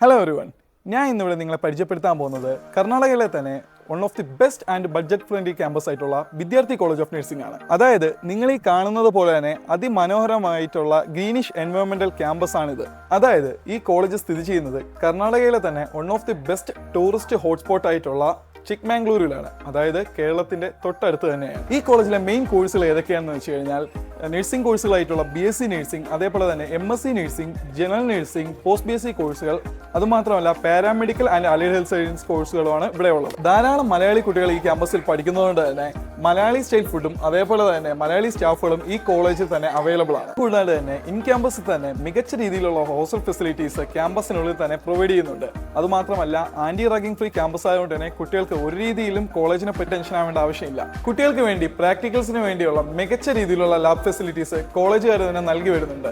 Hello everyone ഞാൻ ഇന്നിവിടെ നിങ്ങളെ പരിചയപ്പെടുത്താൻ പോകുന്നത് കർണാടകയിലെ തന്നെ one of the best and budget friendly campus ആയിട്ടുള്ള വിദ്യാർത്ഥി കോളേജ് ഓഫ് നഴ്സിംഗ് ആണ്. അതായത് നിങ്ങൾ ഈ കാണുന്നത് പോലെ തന്നെ അതിമനോഹരമായിട്ടുള്ള ഗ്രീനിഷ് എൻവയോൺമെന്റൽ ക്യാമ്പസ് ആണിത്. അതായത് ഈ കോളേജ് സ്ഥിതി ചെയ്യുന്നത് കർണാടകയിലെ തന്നെ one of the best tourist hotspot ആയിട്ടുള്ള ചിക്മാംഗ്ലൂരിലാണ് അതായത് കേരളത്തിന്റെ തൊട്ടടുത്ത് തന്നെയാണ്. ഈ കോളേജിലെ മെയിൻ കോഴ്സുകൾ ഏതൊക്കെയാണെന്ന് വെച്ച് കഴിഞ്ഞാൽ നഴ്സിംഗ് കോഴ്സുകളായിട്ടുള്ള ബി എസ് സി നഴ്സിംഗ് അതേപോലെ തന്നെ M S C nursing general nursing post B S C കോഴ്സുകൾ അതുമാത്രമല്ല paramedical and allied health science കോഴ്സുകളുമാണ് ഇവിടെ ഉള്ളത്. ധാരാളം മലയാളി കുട്ടികൾ ഈ ക്യാമ്പസിൽ പഠിക്കുന്നതുകൊണ്ട് തന്നെ മലയാളി സ്റ്റൈൽ ഫുഡും അതേപോലെ തന്നെ മലയാളി സ്റ്റാഫുകളും ഈ കോളേജിൽ തന്നെ അവൈലബിൾ ആണ്. കൂടാതെ തന്നെ ഇൻ ക്യാമ്പസിൽ തന്നെ മികച്ച രീതിയിലുള്ള ഹോസ്റ്റൽ ഫെസിലിറ്റീസ് ക്യാമ്പസിനുള്ളിൽ തന്നെ പ്രൊവൈഡ് ചെയ്യുന്നുണ്ട്. അതുമാത്രമല്ല ആന്റി റാഗിംഗ് ഫ്രീ ക്യാമ്പസ് ആയതുകൊണ്ട് തന്നെ കുട്ടികൾക്ക് ഒരു രീതിയിലും കോളേജിനെ പറ്റി ടെൻഷൻ ആവേണ്ട ആവശ്യമില്ല. കുട്ടികൾക്ക് വേണ്ടി പ്രാക്ടിക്കൽസിന് വേണ്ടിയുള്ള മികച്ച രീതിയിലുള്ള ലാബ് ഫെസിലിറ്റീസ് കോളേജുകാർ തന്നെ നൽകി വരുന്നുണ്ട്.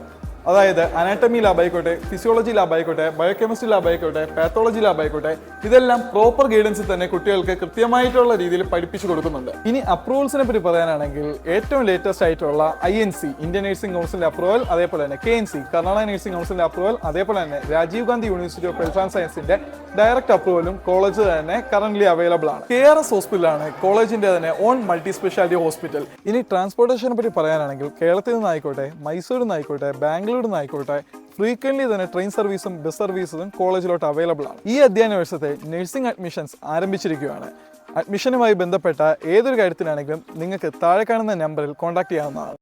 അതായത് അനാറ്റമി ലാബ് ആയിക്കോട്ടെ ഫിസിയോളജി ലാബ് ആയിക്കോട്ടെ ബയോകെമിസ്ട്രി ലാബ് ആയിക്കോട്ടെ പാത്തോളജി ലാബ് ആയിക്കോട്ടെ ഇതെല്ലാം പ്രോപ്പർ ഗൈഡൻസിൽ തന്നെ കുട്ടികൾക്ക് കൃത്യമായിട്ടുള്ള രീതിയിൽ പഠിപ്പിച്ചു കൊടുക്കുന്നുണ്ട്. ഇനി അപ്രൂവൽസിനെ പറ്റി പറയാനാണെങ്കിൽ ഏറ്റവും ലേറ്റസ്റ്റ് ആയിട്ടുള്ള I N C Indian nursing കൗൺസിലിന്റെ അപ്രൂവൽ അതേപോലെ തന്നെ K N C Karnataka nursing കൗൺസിലിന്റെ അപ്രൂവൽ അതേപോലെ തന്നെ Rajiv Gandhi university of health and സയൻസിന്റെ ഡയറക്റ്റ് അപ്രൂവലും കോളേജ് തന്നെ കറന്റ് അവൈലബിൾ ആണ്. കെ ആർ എസ് ഹോസ്പിറ്റലാണ് കോളേജിന്റെ തന്നെ ഓൺ മൾട്ടി സ്പെഷ്യാലിറ്റി ഹോസ്പിറ്റൽ ഇനി ട്രാൻസ്പോർട്ടേഷനെ പറ്റി പറയാനാണെങ്കിൽ കേരളത്തിൽ നിന്നായിക്കോട്ടെ മൈസൂരിൽ നിന്നായിക്കോട്ടെ ബാംഗ്ലൂരിൽ നിന്നായിക്കോട്ടെ ഫ്രീക്വൻലി തന്നെ ട്രെയിൻ സർവീസും ബസ് സർവീസും കോളേജിലോട്ട് അവൈലബിൾ ആണ്. ഈ അധ്യയന വർഷത്തെ നഴ്സിംഗ് അഡ്മിഷൻസ് ആരംഭിച്ചിരിക്കുകയാണ് അഡ്മിഷനുമായി ബന്ധപ്പെട്ട ഏതൊരു കാര്യത്തിനാണെങ്കിലും നിങ്ങൾക്ക് താഴെ കാണുന്ന നമ്പറിൽ കോൺടാക്ട് ചെയ്യാവുന്നതാണ്.